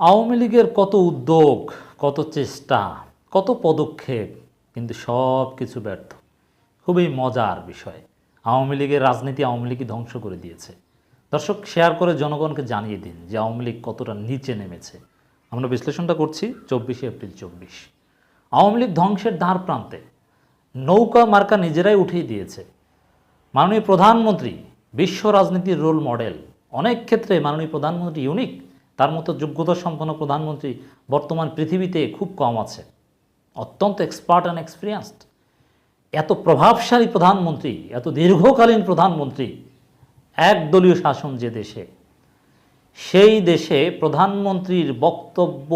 আওয়ামী লীগের কত উদ্যোগ, কত চেষ্টা, কত পদক্ষেপ, কিন্তু সব কিছু ব্যর্থ। খুবই মজার বিষয়। আওয়ামী লীগের রাজনীতি আওয়ামী লীগই ধ্বংস করে দিয়েছে। দর্শক, শেয়ার করে জনগণকে জানিয়ে দিন যে আওয়ামী লীগ কতটা নিচে নেমেছে। আমরা বিশ্লেষণটা করছি চব্বিশে এপ্রিল চব্বিশ। আওয়ামী লীগ ধ্বংসের ধার প্রান্তে নৌকা মার্কা নিজেরাই উঠিয়ে দিয়েছে। মাননীয় প্রধানমন্ত্রী, বিশ্ব রাজনীতির রোল মডেল অনেক ক্ষেত্রে মাননীয় প্রধানমন্ত্রী ইউনিক তার মতো যোগ্যতা সম্পন্ন প্রধানমন্ত্রী বর্তমান পৃথিবীতে খুব কম আছে। অত্যন্ত এক্সপার্ট অ্যান্ড এক্সপিরিয়েন্সড এত প্রভাবশালী প্রধানমন্ত্রী, এত দীর্ঘকালীন প্রধানমন্ত্রী একদলীয় শাসন যে দেশে, সেই দেশে প্রধানমন্ত্রীর বক্তব্য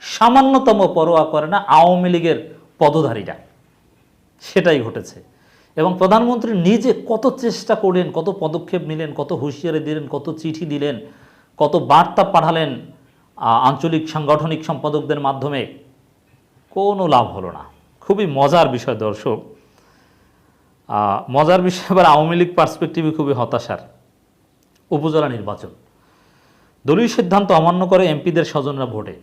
সামান্যতম পরোয়া করে না আওয়ামী লীগের পদধারীরা। সেটাই ঘটেছে। এবং প্রধানমন্ত্রী নিজে কত চেষ্টা করলেন, কত পদক্ষেপ নিলেন, কত হুঁশিয়ারি দিলেন, কত চিঠি দিলেন কত বার্তা পাঠালেন আঞ্চলিক সাংগঠনিক সম্পাদকদের মাধ্যমে, কোনো লাভ হলো না। খুবই মজার বিষয় দর্শক। মজার বিষয় আবার আওয়ামী লীগ পার্সপেক্টিভে খুবই হতাশার উপজেলা নির্বাচন। দলীয় সিদ্ধান্ত অমান্য করে এমপিদের স্বজনরা ভোটে।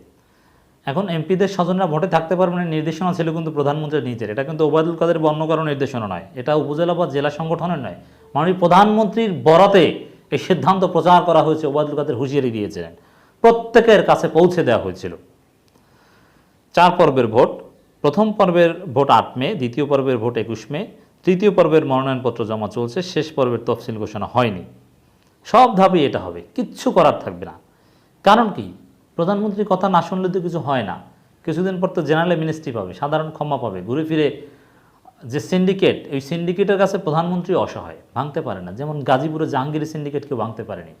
এখন এমপিদের স্বজনরা ভোটে থাকতে পারবে না, নির্দেশনা ছিল কিন্তু প্রধানমন্ত্রীর নিজের। এটা কিন্তু ওবায়দুল কাদের বন্য কারও নির্দেশনা নয়। এটা উপজেলা বা জেলা সংগঠনের নয়। মাননীয় প্রধানমন্ত্রীর বরাতে এই সিদ্ধান্ত প্রচার করা হয়েছে, ওবায়দুল কাদের হুঁশিয়ারি দিয়েছিলেন। প্রত্যেকের কাছে পৌঁছে দেওয়া হয়েছিল। চার পর্বের ভোট, প্রথম পর্বের ভোট আট মে, দ্বিতীয় পর্বের ভোট একুশ মে, তৃতীয় পর্বের মনোনয়নপত্র জমা চলছে, শেষ পর্বের তফসিল ঘোষণা হয়নি। সব ধাপেই এটা হবে, কিচ্ছু করার থাকবে না। কারণ কি? প্রধানমন্ত্রীর কথা না শুনলে তো কিছু হয় না। কিছুদিন পর তো জেনারেল মিনিস্ট্রি পাবে, সাধারণ ক্ষমা পাবে, ঘুরে ফিরে যে সিন্ডিকেট ওই সিন্ডিকেটের কাছে প্রধানমন্ত্রী অসহায়, ভাঙতে পারে না। যেমন গাজীপুরে জাহাঙ্গীর সিন্ডিকেট কেউ ভাঙতে পারেনি।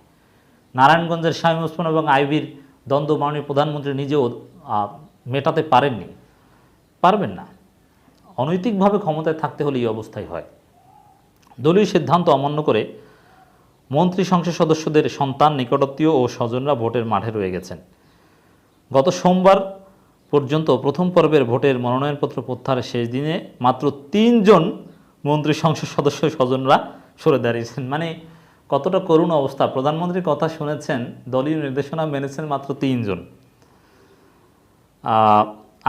নারায়ণগঞ্জের শামীম ওসমান এবং আইবির দ্বন্দ্ব মাননীয় প্রধানমন্ত্রী নিজেও মেটাতে পারেননি। পারবেন না। অনৈতিকভাবে ক্ষমতায় থাকতে হলে এই অবস্থায় হয়। দলীয় সিদ্ধান্ত অমান্য করে মন্ত্রী সংসদ সদস্যদের সন্তান নিকটত্বীয় ও স্বজনরা ভোটের মাঠে রয়ে গেছেন। গত সোমবার পর্যন্ত প্রথম পর্বের ভোটের মনোনয়নপত্র প্রত্যাহারের শেষ দিনে মাত্র তিনজন মন্ত্রী সংসদ সদস্য স্বজনরা সরে দাঁড়িয়েছেন। মানে কতটা করুণ অবস্থা। প্রধানমন্ত্রীর কথা শুনেছেন, দলীয় নির্দেশনা মেনেছেন মাত্র তিনজন।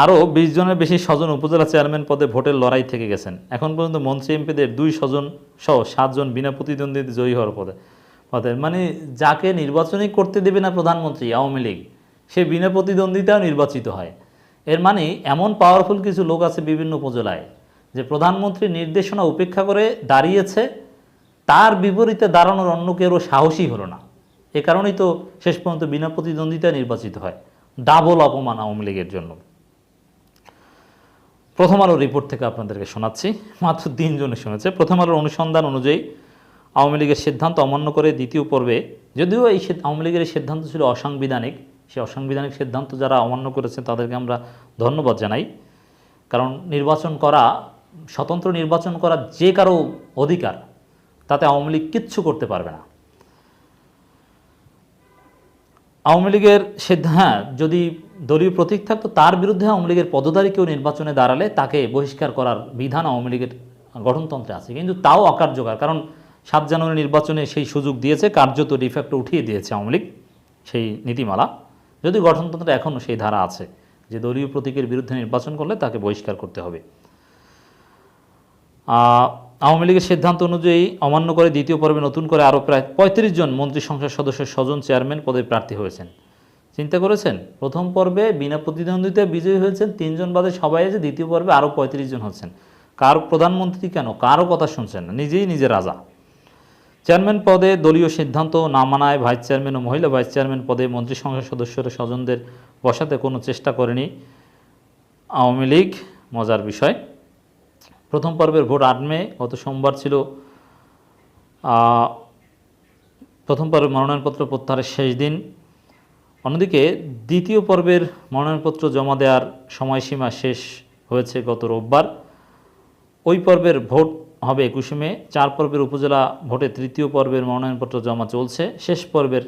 আরও বিশ জনের বেশি স্বজন উপজেলা চেয়ারম্যান পদে ভোটের লড়াই থেকে গেছেন। এখন পর্যন্ত মন্ত্রী এমপিদের দুই স্বজন সহ সাতজন বিনা প্রতিদ্বন্দ্বিতা জয়ী হওয়ার পদে পদে। মানে যাকে নির্বাচনই করতে দেবে না প্রধানমন্ত্রী, আওয়ামী লীগ, সে বিনা প্রতিদ্বন্দ্বিতাও নির্বাচিত হয়। এর মানে এমন পাওয়ারফুল কিছু লোক আছে বিভিন্ন উপজেলায় যে প্রধানমন্ত্রীর নির্দেশনা উপেক্ষা করে দাঁড়িয়েছে, তার বিপরীতে দাঁড়ানোর অন্য কেউ সাহসী হলো না। এ কারণেই তো শেষ পর্যন্ত বিনা প্রতিদ্বন্দ্বিতা নির্বাচিত হয়। ডাবল অপমান আওয়ামী লীগের জন্য। প্রথম আলো রিপোর্ট থেকে আপনাদেরকে শোনাচ্ছি। মাত্র তিনজনে শুনেছে। প্রথম আলোর অনুসন্ধান অনুযায়ী আওয়ামী লীগের সিদ্ধান্ত অমান্য করে দ্বিতীয় পর্বে, যদিও এই আওয়ামী লীগের সিদ্ধান্ত ছিল অসাংবিধানিক সেই অসাংবিধানিক সিদ্ধান্ত যারা অমান্য করেছে তাদেরকে আমরা ধন্যবাদ জানাই। কারণ নির্বাচন করা, স্বতন্ত্র নির্বাচন করা যে কারও অধিকার, তাতে আওয়ামী লীগ কিচ্ছু করতে পারবে না। আওয়ামী লীগের হ্যাঁ যদি দলীয় প্রতীক থাকতো, তার বিরুদ্ধে আওয়ামী লীগের পদধারী কেউ নির্বাচনে দাঁড়ালে তাকে বহিষ্কার করার বিধান আওয়ামী লীগের গঠনতন্ত্রে আছে। কিন্তু তাও অকার্যকর, কারণ সাত জানুয়ারি নির্বাচনে সেই সুযোগ দিয়েছে, কার্যত ডিফ্যাক্ট উঠিয়ে দিয়েছে আওয়ামী লীগ সেই নীতিমালা। যদি গঠনতন্ত্রে এখনও সেই ধারা আছে যে দলীয় প্রতীকের বিরুদ্ধে নির্বাচন করলে তাকে বহিষ্কার করতে হবে। আওয়ামী লীগের সিদ্ধান্ত অনুযায়ী অমান্য করে দ্বিতীয় পর্বে নতুন করে আরও প্রায় পঁয়ত্রিশ জন মন্ত্রী সংসদ সদস্যের স্বজন চেয়ারম্যান পদে প্রার্থী হয়েছেন। চিন্তা করেছেন? প্রথম পর্বে বিনা প্রতিদ্বন্দ্বিতায় বিজয়ী হয়েছেন তিনজন বাদে সবাই আছে, দ্বিতীয় পর্বে আরও পঁয়ত্রিশ জন হচ্ছেন। কার প্রধানমন্ত্রী কেন? কারও কথা শুনছেন না, নিজেই নিজে রাজা। চেয়ারম্যান পদে দলীয় সিদ্ধান্ত না মানায় ভাইস চেয়ারম্যান ও মহিলা ভাইস চেয়ারম্যান পদে মন্ত্রী সংসদ সদস্যের স্বজনদের বসাতে কোনো চেষ্টা করেনি আওয়ামী লীগ। মজার বিষয়। প্রথম পর্বের ভোট আট মে, গত সোমবার ছিল প্রথম পর্বের মনোনয়নপত্র প্রত্যাহারের শেষ দিন। অন্যদিকে দ্বিতীয় পর্বের মনোনয়নপত্র জমা দেওয়ার সময়সীমা শেষ হয়েছে গত রোববার। ওই পর্বের ভোট হবে একুশে মে। চার পর্বের উপজেলা ভোটে তৃতীয় পর্বের মনোনয়নপত্র জমা চলছে। শেষ পর্বের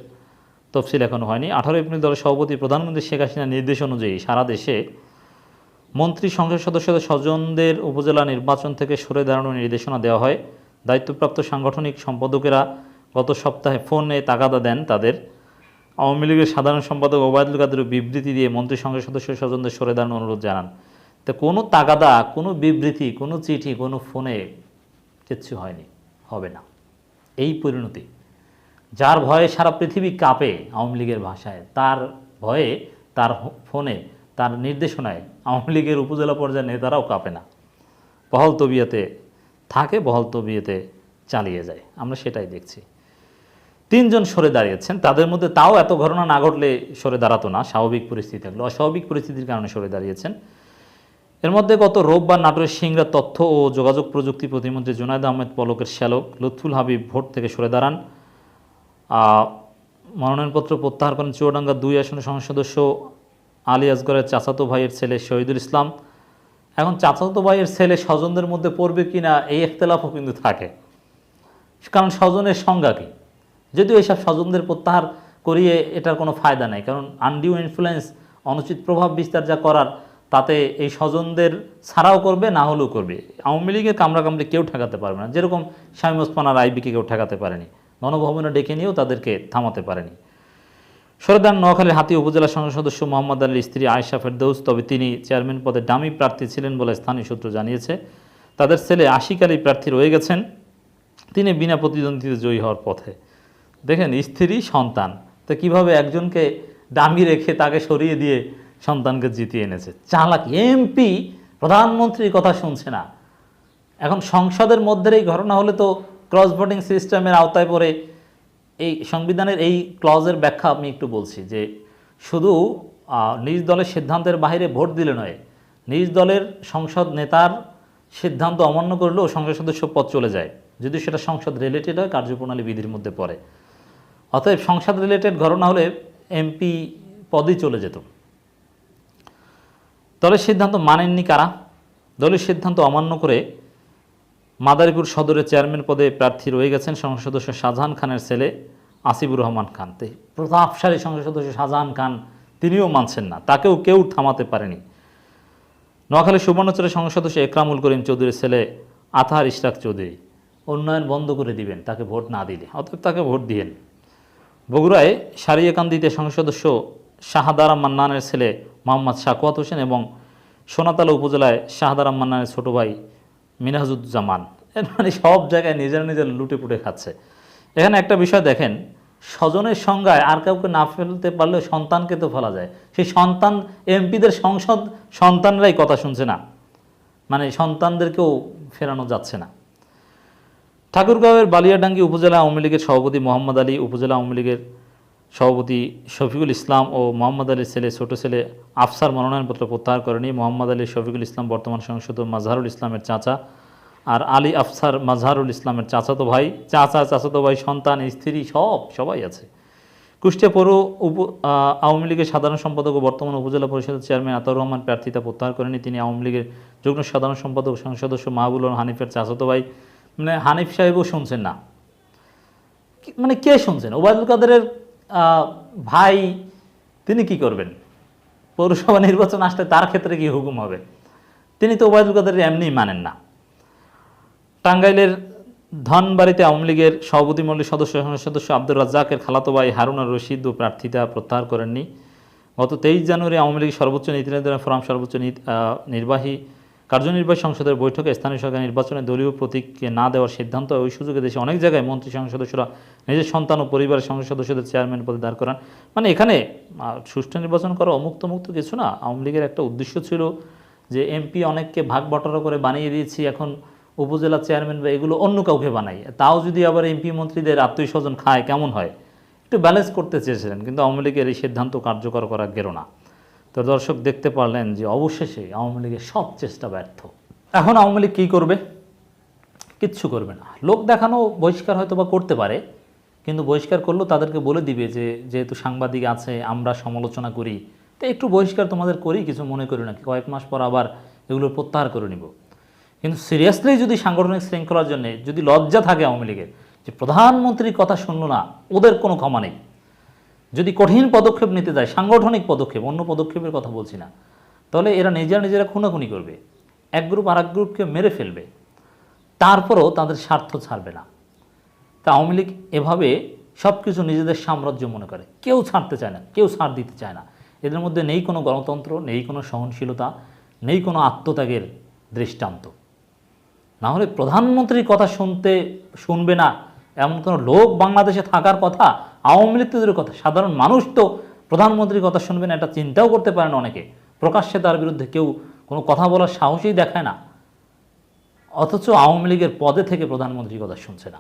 তফসিল এখনও হয়নি। আঠারো এপ্রিল দলের সভাপতি প্রধানমন্ত্রী শেখ হাসিনার নির্দেশ অনুযায়ী সারা দেশে মন্ত্রী সংসদ সদস্যদের স্বজনদের উপজেলা নির্বাচন থেকে সরে দাঁড়ানোর নির্দেশনা দেওয়া হয়। দায়িত্বপ্রাপ্ত সাংগঠনিক সম্পাদকেরা গত সপ্তাহে ফোনে তাগাদা দেন তাদের। আওয়ামী লীগের সাধারণ সম্পাদক ওবায়দুল কাদের বিবৃতি দিয়ে মন্ত্রী সংসদ সদস্য স্বজনদের সরে দাঁড়ানোর অনুরোধ জানান। তো কোনো তাগাদা, কোনো বিবৃতি, কোনো চিঠি, কোনো ফোনে কিচ্ছু হয়নি, হবে না। এই পরিণতি, যার ভয়ে সারা পৃথিবী কাঁপে আওয়ামী লীগের ভাষায়, তার ভয়ে, তার ফোনে, তার নির্দেশনায় আওয়ামী লীগের উপজেলা পর্যায়ের নেতারাও কাঁপে না। বহল তবিয়তে থাকে, বহল তবিয়তে চালিয়ে যায়। আমরা সেটাই দেখছি। তিনজন সরে দাঁড়িয়েছেন, তাদের মধ্যে তাও এত ঘটনা না ঘটলে সরে দাঁড়াতো না, স্বাভাবিক পরিস্থিতি থাকলে। অস্বাভাবিক পরিস্থিতির কারণে সরে দাঁড়িয়েছেন। এর মধ্যে গত রোববার নাটোরের সিংরা তথ্য ও যোগাযোগ প্রযুক্তি প্রতিমন্ত্রী জুনায়দ আহমেদ পলকের শ্যালক লুৎফুল হাবিব ভোট থেকে সরে দাঁড়ান। মনোনয়নপত্র প্রত্যাহার করেন চুয়াডাঙ্গা দুই আসনের সংসদ সদস্য আলী আসগরের চাচাতো ভাইয়ের ছেলে শহীদুল ইসলাম। এখন চাচাতো ভাইয়ের ছেলে স্বজনদের মধ্যে পড়বে কিনা এই একতলাফও কিন্তু থাকে। কারণ স্বজনের সংজ্ঞা কী? যদিও এইসব স্বজনদের প্রত্যাহার করিয়ে এটার কোনো ফায়দা নেই, কারণ আনডিউ ইনফ্লুয়েন্স অনুচিত প্রভাব বিস্তার যা করার তাতে এই স্বজনদের ছাড়াও করবে, না হলেও করবে। আওয়ামী লীগের কামড়াকামড়ি কেউ ঠেকাতে পারবে না। যেরকম শামীম ওসমান আর আইবিকে কেউ ঠেকাতে পারেনি। গণভবনে ডেকে নিয়েও তাদেরকে থামাতে পারেনি। সরদার নোয়াখালীর হাতি উপজেলা সংসদ সদস্য মোহাম্মদ আলীর স্ত্রী আয়শা ফেরদৌস, তবে তিনি চেয়ারম্যান পদে ডামি প্রার্থী ছিলেন বলে স্থানীয় সূত্র জানিয়েছে। তাদের ছেলে আশিক আলী প্রার্থী রয়ে গেছেন। তিনি বিনা প্রতিদ্বন্দ্বিতা জয়ী হওয়ার পথে। দেখেন, স্ত্রী, সন্তান। তো কীভাবে একজনকে দামি রেখে তাকে সরিয়ে দিয়ে সন্তানকে জিতিয়ে এনেছে। চালাক এমপি প্রধানমন্ত্রীর কথা শুনছে না। এখন সংসদের মধ্যে এই ঘটনা হলে তো ক্রস ভোটিং সিস্টেমের আওতায় পড়ে এই সংবিধানের এই ক্লজের ব্যাখ্যা আমি একটু বলছি যে শুধু নিজ দলের সিদ্ধান্তের বাইরে ভোট দিলে নয়, নিজ দলের সংসদ নেতার সিদ্ধান্ত অমান্য করলেও সংসদ সদস্য পদ চলে যায়, যদি সেটা সংসদ রিলেটেড হয়, কার্যপ্রণালী বিধির মধ্যে পড়ে। অতএব সংসদ রিলেটেড ঘটনা হলে এমপি পদই চলে যেত। দলের সিদ্ধান্ত মানেননি কারা? দলের সিদ্ধান্ত অমান্য করে মাদারীপুর সদরের চেয়ারম্যান পদে প্রার্থী রয়ে গেছেন সংসদ সদস্য শাহজাহান খানের ছেলে আসিফুর রহমান খান। প্রতাপশালী সংসদ সদস্য শাহজাহান খান তিনিও মানছেন না, তাকেও কেউ থামাতে পারেনি। নোয়াখালী সুবর্ণচরের সংসদ সদস্য একরামুল করিম চৌধুরীর ছেলে আতাহার ইশরাক চৌধুরী উন্নয়ন বন্ধ করে দিবেন, তাকে ভোট না দিলে, অতএব তাকে ভোট দিয়েন। বগুড়ায় সারিয়াকান্দিতে সংসদ সদস্য শাহাদারাম মান্নানের ছেলে মোহাম্মদ শাকুয়াত হোসেন এবং সোনাতলা উপজেলায় শাহাদারাম মান্নানের ছোট ভাই মিনাজুজ্জামান এর মানে সব জায়গায় নিজের নিজের লুটে পুটে খাচ্ছে। এখানে একটা বিষয় দেখেন, স্বজনের সংজ্ঞায় আর কাউকে না ফেলতে পারলেও সন্তানকে তো ফেলা যায়। সেই সন্তান, এমপিদের সংসদ সন্তানরাই কথা শুনছে না। মানে সন্তানদেরকেও ফেরানো যাচ্ছে না। ঠাকুরগাঁওয়ের বালিয়াডাঙ্গি উপজেলা আওয়ামী লীগের সভাপতি মোহাম্মদ আলী উপজেলা আওয়ামী লীগের সভাপতি শফিকুল ইসলাম ও মোহাম্মদ আলীর ছেলে, ছোট ছেলে আফসার মনোনয়নপত্র প্রত্যাহার করেনি। মোহাম্মদ আলী শফিকুল ইসলাম বর্তমান সংসদ মাজহারুল ইসলামের চাচা। আর আলী আফসার মাজহারুল ইসলামের চাচাতো ভাই, চাচা, চাচাতো ভাই, সন্তান, স্ত্রী সব, সবাই আছে। কুষ্টিয়া পৌর উপ আওয়ামী লীগের সাধারণ সম্পাদক ও বর্তমান উপজেলা পরিষদের চেয়ারম্যান আতাউর রহমান প্রার্থিতা প্রত্যাহার করেনি। তিনি আওয়ামী লীগের যুগ্ম সাধারণ সম্পাদক ও সংসদ সদস্য মাহবুল হানিফের চাচাতো ভাই। মানে হানিফ সাহেবও শুনছেন না। মানে কে শুনছেন? ওবায়দুল কাদেরের ভাই, তিনি কি করবেন? পৌরসভা নির্বাচন আসলে তার ক্ষেত্রে কি হুকুম হবে? তিনি তো ওবায়দুল কাদের এমনিই মানেন না। টাঙ্গাইলের ধনবাড়িতে আওয়ামী লীগের সভাপতি মণ্ডলীর সদস্য সদস্য আব্দুর রাজ্জাকের খালাতো ভাই হারুনা রশিদ ও প্রার্থিতা প্রত্যাহার করেননি। গত তেইশ জানুয়ারি আওয়ামী লীগ সর্বোচ্চ নীতি নির্ধারণ ফোরাম সর্বোচ্চ নির্বাহী কার্যনির্বাহী সংসদের বৈঠকে স্থানীয় সরকার নির্বাচনে দলীয় প্রতীককে না দেওয়ার সিদ্ধান্ত। ওই সুযোগে দেশে অনেক জায়গায় মন্ত্রী সংসদ সদস্যরা নিজের সন্তান ও পরিবারের সংসদ সদস্যদের চেয়ারম্যান পদে দাঁড় করান। মানে এখানে সুষ্ঠু নির্বাচন করা অমুক্ত মুক্ত কিছু না। আওয়ামী লীগের একটা উদ্দেশ্য ছিল যে এমপি অনেককে ভাগ বটারা করে বানিয়ে দিয়েছি, এখন উপজেলা চেয়ারম্যান বা এগুলো অন্য কাউকে বানাই। তাও যদি আবার এমপি মন্ত্রীদের আত্মীয় স্বজন খায়, কেমন হয়? একটু ব্যালেন্স করতে চেয়েছিলেন, কিন্তু আওয়ামী লীগের এই সিদ্ধান্ত কার্যকর করা গেল না। তো দর্শক দেখতে পারলেন যে অবশেষে আওয়ামী লীগের সব চেষ্টা ব্যর্থ। এখন আওয়ামী লীগ কী করবে? কিচ্ছু করবে না। লোক দেখানো বহিষ্কার হয়তো বা করতে পারে, কিন্তু বহিষ্কার করলেও তাদেরকে বলে দিবে যে, যেহেতু সাংবাদিক আছে, আমরা সমালোচনা করি। তো একটু বহিষ্কার তোমাদের করি, কিছু মনে করি না। কয়েক মাস পর আবার এগুলো প্রত্যাহার করে নিব। কিন্তু সিরিয়াসলি যদি সাংগঠনিক শৃঙ্খলার জন্য যদি লজ্জা থাকে আওয়ামী লীগের, যে প্রধানমন্ত্রীর কথা শুনলো না, ওদের কোনো ক্ষমা নেই। যদি কঠিন পদক্ষেপ নিতে যায়, সাংগঠনিক পদক্ষেপ, অন্য পদক্ষেপের কথা বলছি না, তাহলে এরা নিজেরা নিজেরা খুনাখুনি করবে, এক গ্রুপ আর এক গ্রুপকে মেরে ফেলবে, তারপরও তাদের স্বার্থ ছাড়বে না। তা আওয়ামী লীগ এভাবে সব কিছু নিজেদের সাম্রাজ্য মনে করে। কেউ ছাড়তে চায় না, কেউ ছাড় দিতে চায় না। এদের মধ্যে নেই কোনো গণতন্ত্র, নেই কোনো সহনশীলতা, নেই কোনো আত্মত্যাগের দৃষ্টান্ত। না হলে প্রধানমন্ত্রীর কথা শুনতে, শুনবে না, এমন কোনো লোক বাংলাদেশে থাকার কথা আওয়ামী লীগ কথা। সাধারণ মানুষ তো প্রধানমন্ত্রীর কথা শুনবে না, এটা চিন্তাও করতে পারেন অনেকে। প্রকাশ্যে তার বিরুদ্ধে কেউ কোনো কথা বলার সাহসই দেখায় না। অথচ আওয়ামী লীগের পদে থেকে প্রধানমন্ত্রীর কথা শুনছে না।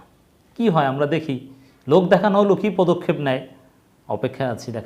কি হয় আমরা দেখি। লোক দেখানো হলো কি পদক্ষেপ নেয়। অপেক্ষায় আছি, দেখা